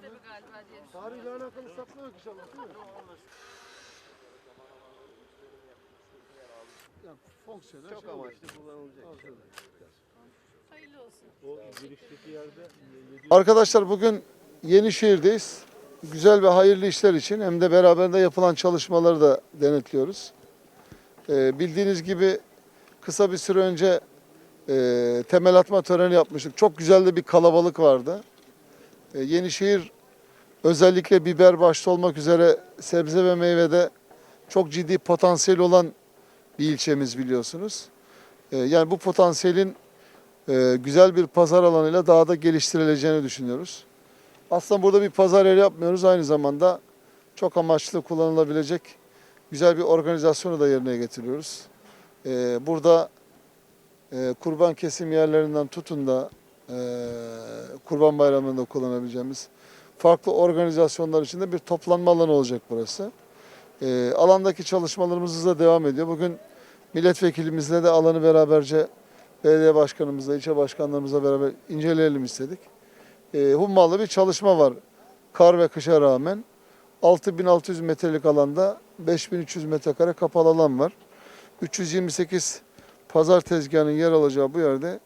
sistemi galiba diye düşünüyorum. Tarihle alakalı sapma yok inşallah değil mi? Yani fonksiyonel Çok şey olur. amaçlı kullanılacak. Hayırlı olsun. O girişteki yerde Arkadaşlar bugün Yenişehir'deyiz. Güzel ve hayırlı işler için hem de beraberinde yapılan çalışmaları da denetliyoruz. Ee, bildiğiniz gibi kısa bir süre önce e, temel atma töreni yapmıştık. Çok güzel de bir kalabalık vardı. Ee, Yenişehir özellikle biber başta olmak üzere sebze ve meyvede çok ciddi potansiyel olan bir ilçemiz biliyorsunuz. Ee, yani bu potansiyelin e, güzel bir pazar alanıyla daha da geliştirileceğini düşünüyoruz. Aslında burada bir pazar yeri yapmıyoruz. Aynı zamanda çok amaçlı kullanılabilecek güzel bir organizasyonu da yerine getiriyoruz. E, burada e, kurban kesim yerlerinden tutun da e, kurban bayramında kullanabileceğimiz farklı organizasyonlar için de bir toplanma alanı olacak burası. E, alandaki çalışmalarımız hızla devam ediyor. Bugün milletvekilimizle de alanı beraberce belediye başkanımızla, ilçe başkanlarımızla beraber inceleyelim istedik. E, hummalı bir çalışma var. Kar ve kışa rağmen 6600 metrelik alanda 5300 metrekare kapalı alan var. 328 pazar tezgahının yer alacağı bu yerde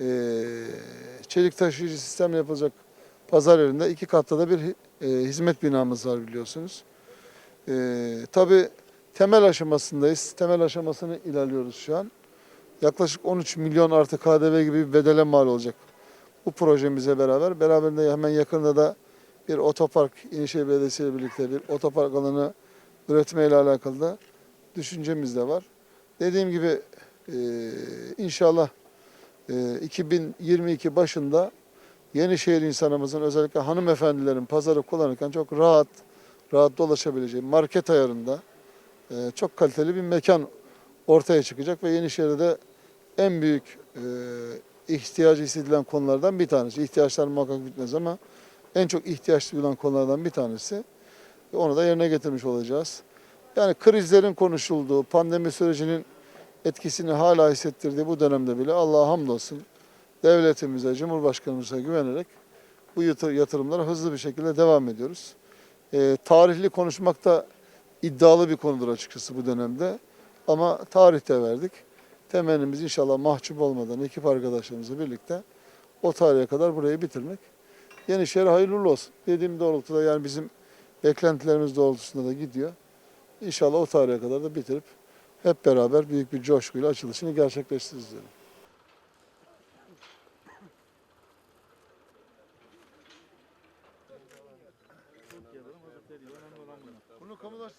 e, çelik taşıyıcı sistemle yapılacak pazar yerinde iki katta da bir e, hizmet binamız var biliyorsunuz. E, tabii temel aşamasındayız. Temel aşamasını ilerliyoruz şu an yaklaşık 13 milyon artı KDV gibi bir bedele mal olacak bu projemize beraber. Beraberinde hemen yakında da bir otopark İnşehir Belediyesi ile birlikte bir otopark alanı üretmeyle alakalı da düşüncemiz de var. Dediğim gibi e, inşallah 2022 başında Yenişehir insanımızın özellikle hanımefendilerin pazarı kullanırken çok rahat rahat dolaşabileceği market ayarında e, çok kaliteli bir mekan ortaya çıkacak ve Yenişehir'de de en büyük e, ihtiyacı hissedilen konulardan bir tanesi. İhtiyaçlar muhakkak bitmez ama en çok ihtiyaç duyulan konulardan bir tanesi. Onu da yerine getirmiş olacağız. Yani krizlerin konuşulduğu, pandemi sürecinin etkisini hala hissettirdiği bu dönemde bile Allah'a hamdolsun devletimize, Cumhurbaşkanımıza güvenerek bu yatır- yatırımlara hızlı bir şekilde devam ediyoruz. E, tarihli konuşmak da iddialı bir konudur açıkçası bu dönemde. Ama tarihte verdik. Temennimiz inşallah mahcup olmadan ekip arkadaşlarımızla birlikte o tarihe kadar burayı bitirmek. Yenişehir hayırlı olsun. Dediğim doğrultuda yani bizim beklentilerimiz doğrultusunda da gidiyor. İnşallah o tarihe kadar da bitirip hep beraber büyük bir coşkuyla açılışını gerçekleştiririz kamulaştırırız.